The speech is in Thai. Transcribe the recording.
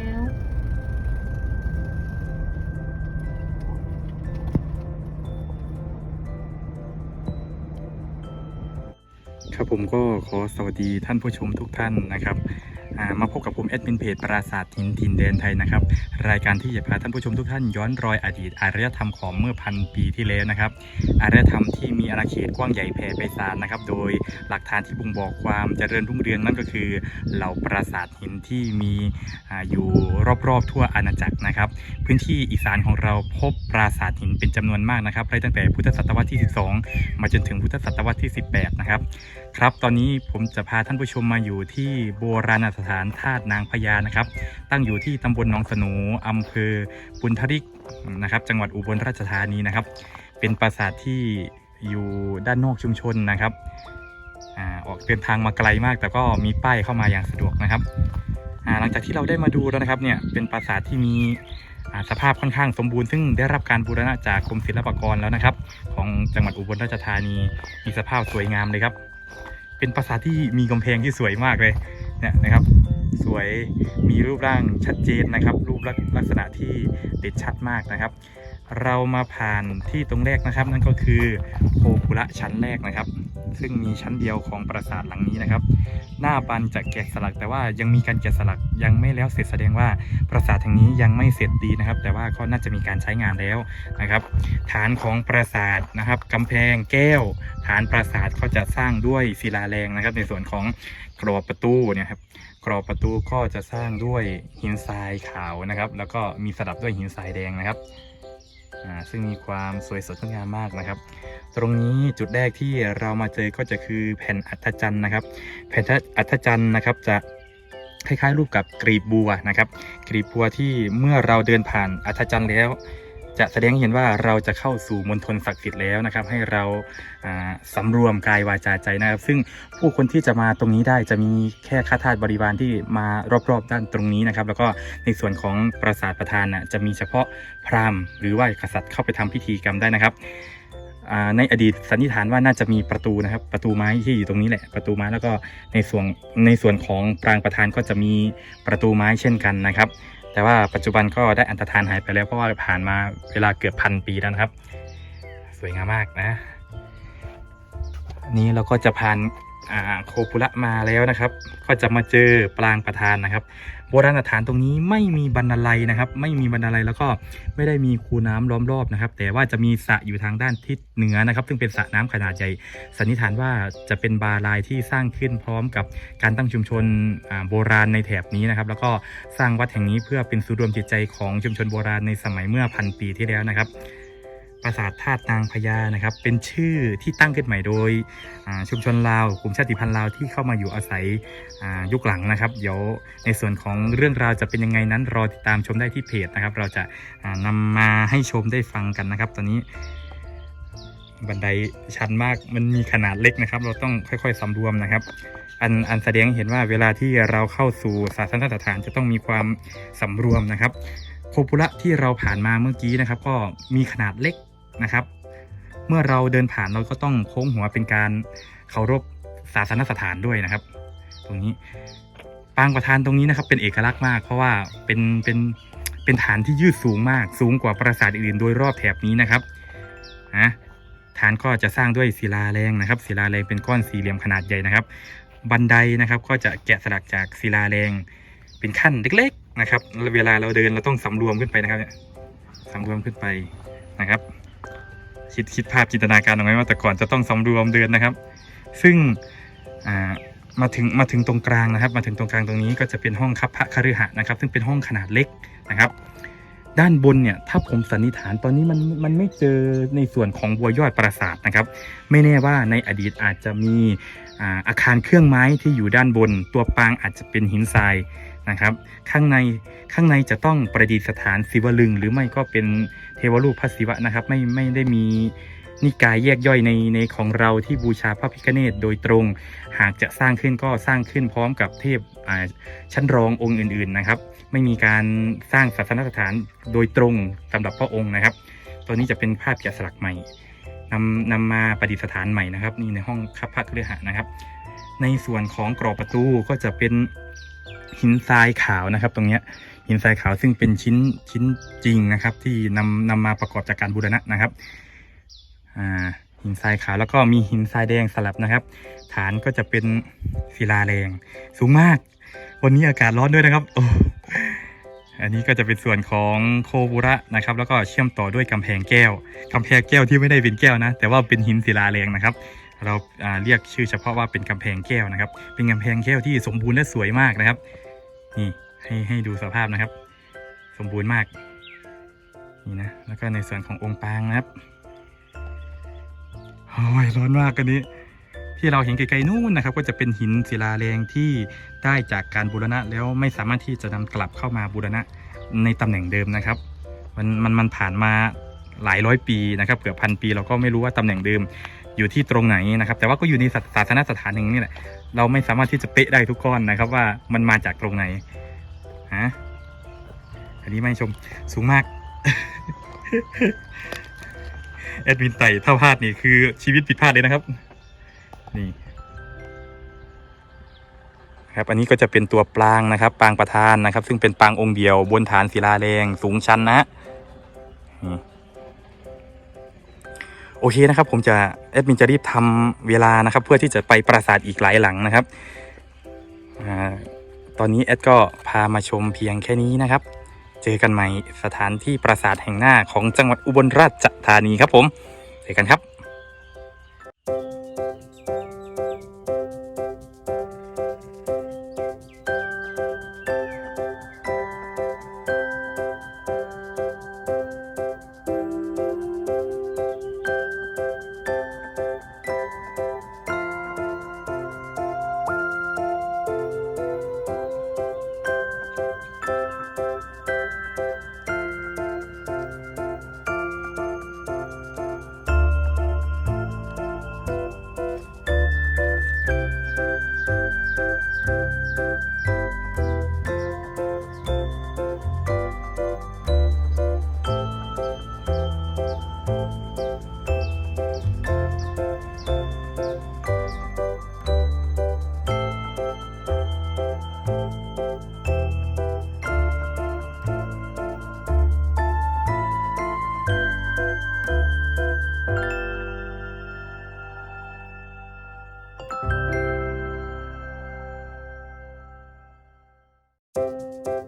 คุณมาถึงแล้วครับผมก็ขอสวัสดีท่านผู้ชมทุกท่านนะครับ มาพบกับผมแอดมินเพจปราศาสตร์ทินทินแดนไทยนะครับรายการที่จะพาท่านผู้ชมทุกท่านย้อนรอยอดีตอารยธรรมของเมื่อพันปีที่แล้วนะครับอารยธรรมที่มีอาณาเขตกว้างใหญ่แผ่ไพศาลนะครับ โดยหลักฐานที่บ่งบอกความเจริญรุ่งเรืองนั่นก็คือ เหล่าปราสาทหินที่มีออยู่รอบๆทั่วอาณาจักรนะครับ พื้นที่อีสานของเราพบปราสาทหินเป็นจำนวนมากนะครับไล่ตั้งแต่พุทธศตวรรษที่ 12 มาจนถึงพุทธศตวรรษที่ 18 นะครับครับตอนนี้ผมจะพาท่านผู้ชมมาอยู่ที่โบราณสถานธาตุนางพญานะครับ ตั้งอยู่ที่ตำบลหนองสนูอำเภอปุณธริกนะครับจังหวัดอุบลราชธานีนะครับ เป็นปราสาทที่อยู่ด้านนอกชุมชนนะครับออกเดินทางมาไกลมาก แต่ก็มีป้ายเข้ามาอย่างสะดวกนะครับหลังจากที่เราได้มาดูแล้วนะครับเนี่ยเป็นปราสาทที่มีสภาพค่อนข้างสมบูรณ์ซึ่งได้รับการบูรณะจากกรมศิลปากรแล้วนะครับ ของจังหวัดอุบลราชธานีมีสภาพสวยงามเลยครับ เป็นปราสาทที่มีกำแพงที่สวยมากเลยเนี่ยนะครับ สวยมีรูปร่างชัดเจนนะครับ รูปลักษณะที่เด่นชัดมากนะครับ เรามาผ่านที่ตรงแรกนะครับ นั่นก็คือโพคุระชั้นแรกนะครับ ซึ่งมีชั้นเดียวของปราสาทหลังนี้นะครับ หน้าปันจะแกะสลัก แต่ว่ายังมีการแกะสลักยังไม่แล้วเสร็จแสดงว่าปราสาทแห่งนี้ยังไม่เสร็จดีนะครับ แต่ว่าก็น่าจะมีการใช้งานแล้วนะครับ ฐานของปราสาทนะครับกำแพงแก้ว ฐานปราสาทก็จะสร้างด้วยศิลาแรงนะครับ ในส่วนของกรอบประตูเนี่ยครับกรอบประตูก็จะสร้างด้วยหินทรายขาวนะครับ แล้วก็มีสลับด้วยหินทรายแดงนะครับ ซึ่งมีความสวยสดงดงามมากนะครับ ตรงนี้จุดแรกที่เรามาเจอก็จะคือแผ่นอัฐจันทร์นะครับ แผ่นอัฐจันทร์นะครับจะคล้ายๆรูปกับกรีบบัวนะครับ กรีบบัวที่เมื่อเราเดินผ่านอัฐจันทร์แล้ว จะแสดงเห็นว่าเราจะเข้าสู่มณฑลศักดิ์สิทธิ์แล้วนะครับ ให้เราอ่าสำรวมกายวาจาใจนะครับ ซึ่งผู้คนที่จะมาตรงนี้ได้จะมีแค่ข้าทาสบริวารที่มารอบๆด้านตรงนี้นะครับ แล้วก็ในส่วนของปราสาทประธานน่ะจะมีเฉพาะพราหมณ์ หรือว่ากษัตริย์เข้าไปทำพิธีกรรมได้นะครับในอดีตสันนิษฐานว่าน่าจะมีประตูนะครับ ประตูไม้ที่อยู่ตรงนี้แหละประตูไม้แล้วก็ในส่วนในส่วนของปรางประธานก็จะมีประตูไม้เช่นกันนะครับ แต่ว่าปัจจุบันก็ได้อันตรธานหายไปแล้วเพราะว่าผ่านมาเวลาเกือบพันปีแล้วนะครับ สวยงามมากนะ นี้เราก็จะผ่าน โคปุระมาแล้วนะครับ ก็จะมาเจอปรางประธานนะครับ โบราณสถานตรงนี้ไม่มีบรรลัยนะครับ ไม่มีบรรลัยแล้วก็ไม่ได้มีคูน้ำล้อมรอบนะครับ แต่ว่าจะมีสระอยู่ทางด้านทิศเหนือนะครับ ซึ่งเป็นสระน้ำขนาดใหญ่ สันนิษฐานว่าจะเป็นบาลายที่สร้างขึ้นพร้อมกับการตั้งชุมชนโบราณในแถบนี้นะครับ แล้วก็สร้างวัดแห่งนี้เพื่อเป็นศูนย์รวมจิตใจของชุมชนโบราณในสมัยเมื่อพันปีที่แล้วนะครับ ปราสาทธาตุนางพญานะครับ เป็นชื่อที่ตั้งขึ้นใหม่โดยชุมชนลาวกลุ่มชาติพันธุ์ลาวที่เข้ามาอยู่อาศัยยุคหลังนะครับ เดี๋ยวในส่วนของเรื่องราวจะเป็นยังไงนั้นรอติดตามชมได้ที่เพจนะครับ เราจะานำมาให้ชมได้ฟังกันนะครับ ตอนนี้บันไดชันมากมันมีขนาดเล็กนะครับ เราต้องค่อยๆสำรวมนะครับ อันอันแสดงเห็นว่าเวลาที่เราเข้าสู่ศาสนสถานจะต้องมีความสำรวมนะครับโคปุระที่เราผ่านมาเมื่อกี้นะครับ ก็มีขนาดเล็ก นะครับ เมื่อเราเดินผ่านเราก็ต้องโค้งหัวเป็นการเคารพศาสนสถานด้วยนะครับ ตรงนี้ปางประธานตรงนี้นะครับ เป็นเอกลักษณ์มาก เพราะว่าเป็นเป็นเป็นฐานที่ยืดสูงมาก สูงกว่าปราสาทอื่นๆโดยรอบแถบนี้นะครับนะฐานก็จะสร้างด้วยศิลาแรงนะครับ ศิลาแรงเป็นก้อนสี่เหลี่ยมขนาดใหญ่นะครับ บันไดนะครับก็จะแกะสลักจากศิลาแรงเป็นขั้นเล็ก ๆนะครับ เวลาเราเดินเราต้องสำรวมขึ้นไปนะครับสำรวมขึ้นไปนะครับ คิดคิดภาพจินตนาการเอาไว้ว่าแต่ก่อนจะต้องสำรวมเดินนะครับ ซึ่งมาถึงมาถึงตรงกลางนะครับ มาถึงตรงกลางตรงนี้ก็จะเป็นห้องคับพระคฤหะนะครับ ซึ่งเป็นห้องขนาดเล็กนะครับ ด้านบนเนี่ยถ้าผมสันนิษฐานตอนนี้มันมันไม่เจอในส่วนของบัวยอดปราสาทนะครับ ไม่แน่ว่าในอดีตอาจจะมีอาคารเครื่องไม้ที่อยู่ด้านบน ตัวปางอาจจะเป็นหินทราย นะครับ ข้างในข้างในจะต้องประดิษฐานศิวลึง หรือไม่ก็เป็นเทวรูปพระศิวะนะครับ ไม่ไม่ได้มีนิกายแยกย่อยในในของเราที่บูชาพระพิฆเนศโดยตรง หากจะสร้างขึ้นก็สร้างขึ้นพร้อมกับเทพชั้นรององค์อื่น ๆนะครับ ไม่มีการสร้างศาสนสถานโดยตรงสำหรับพระองค์นะครับ ตัวนี้จะเป็นภาพแกะสลักใหม่นำนำมาประดิษฐานใหม่นะครับ นี่ในห้องคับพระครือหะนะครับ ในส่วนของกรอบประตูก็จะเป็น หินทรายขาวนะครับตรงเนี้ยหินทรายขาวซึ่งเป็นชิ้นชิ้นจริงนะครับ ที่นำนำมาประกอบจากการบูรณะนะครับอ่าหินทรายขาวแล้วก็มีหินทรายแดงสลับนะครับ ฐานก็จะเป็นศิลาแรงสูงมาก วันนี้อากาศร้อนด้วยนะครับโอ้อันนี้ก็จะเป็นส่วนของโคบุระนะครับ แล้วก็เชื่อมต่อด้วยกำแพงแก้วกำแพงแก้วที่ไม่ได้เป็นแก้วนะ แต่ว่าเป็นหินศิลาแรงนะครับ เราเรียกชื่อเฉพาะว่าเป็นกำแพงแก้วนะครับ เป็นกำแพงแก้วที่สมบูรณ์และสวยมากนะครับ นี่ให้ให้ดูสภาพนะครับ สมบูรณ์มาก นี่นะ แล้วก็ในส่วนขององค์ปางนะครับโอ้ยร้อนมากกันนี้ ที่เราเห็นไกลๆนู่นนะครับ ก็จะเป็นหินศิลาแรงที่ได้จากการบูรณะแล้วไม่สามารถที่จะนำกลับเข้ามาบูรณะในตำแหน่งเดิมนะครับ มันมันมันผ่านมาหลายร้อยปีนะครับเกือบพันปีเราก็ไม่รู้ว่าตำแหน่งเดิม อยู่ที่ตรงไหนนะครับ แต่ว่าก็อยู่ในศาสนสถานหนึ่งนี่แหละ เราไม่สามารถที่จะเป๊ะได้ทุกก้อนนะครับ ว่ามันมาจากตรงไหนฮะอันนี้ไม่ชมสูงมากแอดมินไต่ถ้าพลาดนี่คือชีวิตผิดพลาดเลยนะครับ นี่ครับอันนี้ก็จะเป็นตัวปรางนะครับปางประธานนะครับ ซึ่งเป็นปางองค์เดียวบนฐานศิลาแรงสูงชันนะฮะ โอเคนะครับ ผมจะแอดมินจะรีบทำเวลานะครับ เพื่อที่จะไปปราสาทอีกหลายหลังนะครับอตอนนี้แอดก็พามาชมเพียงแค่นี้นะครับ เจอกันใหม่สถานที่ปราสาทแห่งหน้าของจังหวัดอุบลราชธานีครับผม เจอกันครับ Música